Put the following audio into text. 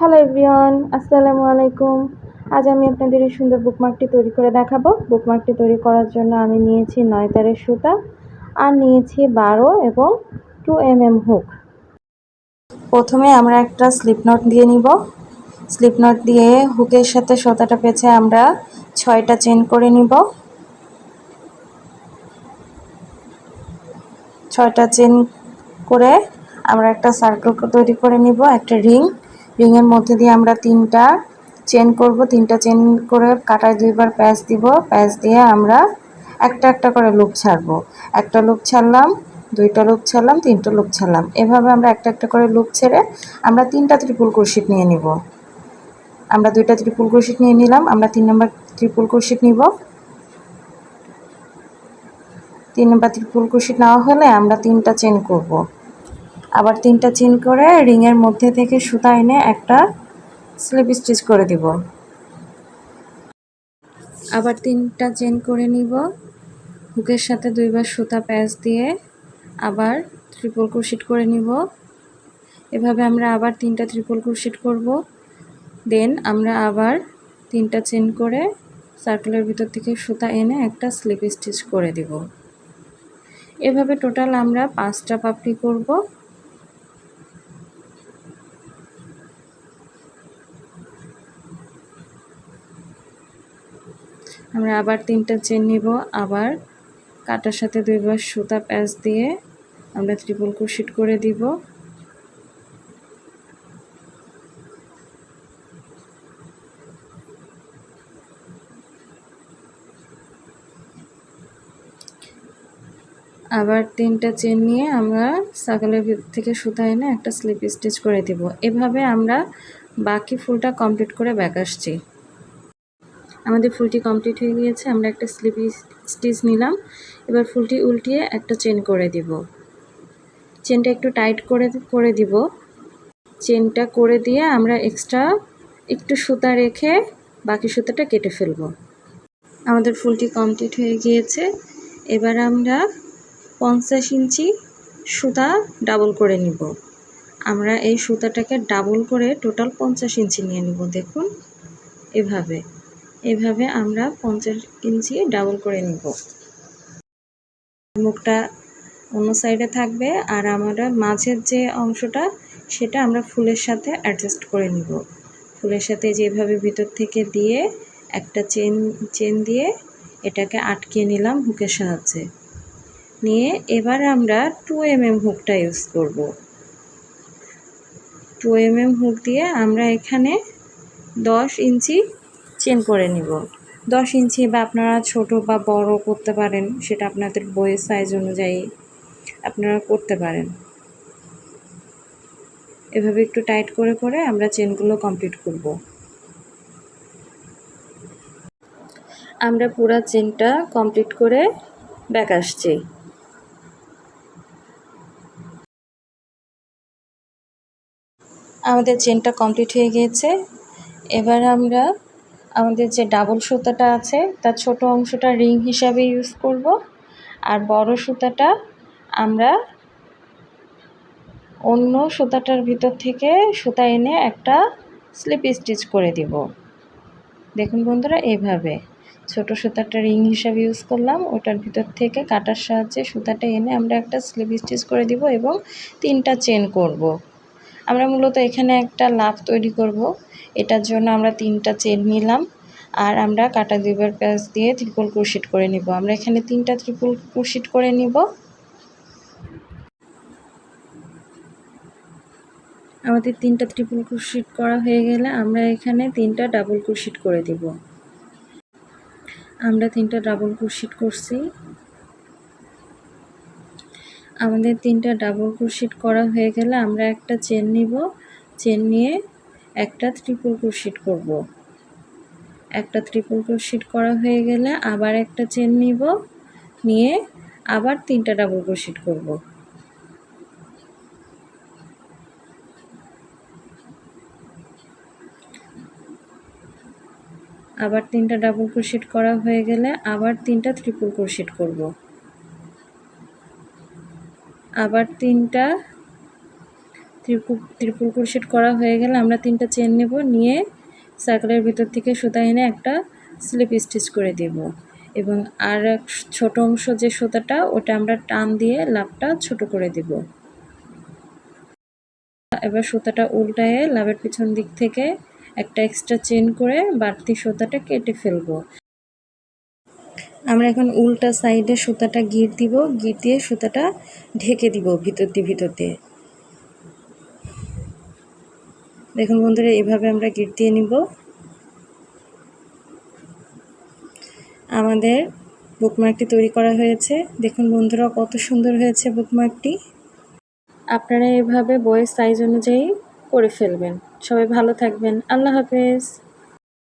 Hello everyone আসসালামু আলাইকুম। আজ আমি আপনাদের এই সুন্দর বুকমার্কটি তৈরি করে দেখাবো। বুকমার্কটি তৈরি করার জন্য আমি নিয়েছি নয় তারের সুতা আর নিয়েছি বারো এবং টু এম এম হুক প্রথমে আমরা একটা স্লিপ নট দিয়ে নিব। স্লিপ নট দিয়ে হুকের সাথে সুতাটা পেছে আমরা ছয়টা চেন করে নিব। ছয়টা চেন করে আমরা একটা সার্কেল তৈরি করে নিব, একটা রিং রিংয়ের মধ্যে দিয়ে আমরা তিনটা চেন করব, তিনটা চেন করে কাটায় দুইবার প্যাচ দিব। প্যাচ দিয়ে আমরা একটা একটা করে লুপ ছাড়বো। একটা লুপ ছাড়লাম, দুইটা লুপ ছাড়লাম, তিনটা লুপ ছাড়লাম। এভাবে আমরা একটা একটা করে লুপ ছেড়ে আমরা তিনটা ত্রিপুল কুরশিট নিয়ে নিব। আমরা দুইটা ত্রিপুল কুরশিট নিয়ে নিলাম, আমরা তিন নম্বর ত্রিপুল কুরশিট নিব। তিন নম্বর ত্রিপুল কুরশিট নেওয়া হলে আমরা তিনটা চেন করব। আবার তিনটা চেন করে রিংয়ের মধ্যে থেকে সুতা এনে একটা স্লিপ স্টিচ করে দিব। আবার তিনটা চেন করে নিব। হুকের সাথে দুইবার সুতা প্যাচ দিয়ে আবার ত্রিপল ক্রোশিট করে নিব। এভাবে আমরা আবার তিনটা ত্রিপল ক্রোশিট করব। দেন আমরা আবার তিনটা চেন করে সার্কেলের ভিতর থেকে সুতা এনে একটা স্লিপ স্টিচ করে দিব। এভাবে টোটাল আমরা পাঁচটা পাপড়ি করব। আমরা আবার তিনটা চেন নিব, আবার কাটার সাথে দুইবার সুতা প্যাচ দিয়ে আমরা ত্রিপল ক্রোশিট করে দিব। আবার তিনটা চেন নিয়ে আমরা ভিতর থেকে সুতা এনে একটা স্লিপ স্টিচ করে দিব। এভাবে আমরা বাকি ফুলটা কমপ্লিট করে ব্যাক আসছি। আমাদের ফুলটি কমপ্লিট হয়ে গিয়েছে, আমরা একটা স্লিপি স্টিচ নিলাম। এবার ফুলটি উল্টিয়ে একটা চেন করে দিব। চেনটা একটু টাইট করে করে দিব। চেনটা করে দিয়ে আমরা এক্সট্রা একটু সুতা রেখে বাকি সুতাটা কেটে ফেলব। আমাদের ফুলটি কমপ্লিট হয়ে গিয়েছে। এবার আমরা পঞ্চাশ ইঞ্চি সুতা ডাবল করে নিব। আমরা এই সুতাটাকে ডাবল করে টোটাল পঞ্চাশ ইঞ্চি নিয়ে নিব, দেখুন। এভাবে। এভাবে আমরা পঞ্চাশ ইঞ্চি ডাবল করে নিব। মুখটা অন্য সাইডে থাকবে আর আমরা মাঝের যে অংশটা, সেটা আমরা ফুলের সাথে অ্যাডজাস্ট করে নিব। ফুলের সাথে যেভাবে ভিতর থেকে দিয়ে একটা চেন চেন দিয়ে এটাকে আটকে নিলাম হুকের সাহায্যে। নিয়ে এবার আমরা টু এম এম হুকটা ইউজ করব। টু এম এম হুক দিয়ে আমরা এখানে দশ ইঞ্চি চেন করে নিব। দশ ইঞ্চি বা আপনারা ছোট বা বড় করতে পারেন, সেটা আপনাদের বইয়ের সাইজ অনুযায়ী আপনারা করতে পারেন। এভাবে একটু টাইট করে করে আমরা চেনগুলো কমপ্লিট করব। আমরা পুরা চেনটা কমপ্লিট করে ব্যাক আসছি। আমাদের চেনটা কমপ্লিট হয়ে গিয়েছে। এবার আমরা আমাদের যে ডাবল সুতাটা আছে, তার ছোট অংশটা রিং হিসাবে ইউজ করব, আর বড় সুতাটা আমরা অন্য সুতাটার ভিতর থেকে সুতা এনে একটা স্লিপ স্টিচ করে দিব দেখুন বন্ধুরা এইভাবে ছোট সুতাটা রিং হিসাবে ইউজ করলাম, ওটার ভিতর থেকে কাটার সাহায্যে সুতাটা এনে আমরা একটা স্লিপ স্টিচ করে দিব এবং তিনটা চেন করব। আমরা মূলত এখানে একটা লাভ তৈরি করব। এটার জন্য আমরা তিনটা চেন নিলাম আর আমরা কাটা দুইবার প্যাচ দিয়ে ত্রিপুল ক্রোশিট করে নিব। আমরা এখানে তিনটা ত্রিপুল ক্রোশিট করে নিব। আমাদের তিনটা ত্রিপুল ক্রোশিট করা হয়ে গেলে আমরা এখানে তিনটা ডাবল ক্রোশিট করে দিব। আমরা তিনটা ডাবল ক্রোশিট করছি। আমাদের তিনটা ডাবল ক্রোশিট করা হয়ে গেলে আমরা একটা চেন নিব। চেন নিয়ে একটা ত্রিপুল ক্রোশিট করব। একটা ত্রিপুল ক্রোশিট করা হয়ে গেলে আবার একটা চেন নিব। নিয়ে আবার তিনটা ডাবল ক্রোশিট করব। আবার তিনটা ডাবল ক্রোশিট করা হয়ে গেলে আবার তিনটা ত্রিপুল ক্রোশিট করব। আবার তিনটা ত্রিপুল ত্রিপুল ক্রোশেট করা হয়ে গেলে আমরা তিনটা চেন নেব, নিয়ে সার্কেলের ভিতর থেকে সুতা এনে একটা স্লিপ স্টিচ করে দেব। এবং আর এক ছোট অংশ যে সুতাটা, ওটা আমরা টান দিয়ে লাভটা ছোট করে দেব। এবার সুতাটা উল্টায়ে লাভের পিছন দিক থেকে একটা এক্সট্রা চেন করে বাড়তি সুতাটা কেটে ফেলব। আমরা এখন উল্টা সাইডে সুতাটা গিট দিব, গিট দিয়ে সুতাটা ঢেকে দিব ভিতর দিয়ে ভিতর দিয়ে। দেখুন বন্ধুরা, এভাবে আমরা গিট দিয়ে নিব। আমাদের বুকমার্কটি তৈরি করা হয়েছে। দেখুন বন্ধুরা, কত সুন্দর হয়েছে বুকমার্কটি আপনারা এভাবে বইয়ের সাইজ অনুযায়ী করে ফেলবেন। সবাই ভালো থাকবেন। আল্লাহ হাফেজ।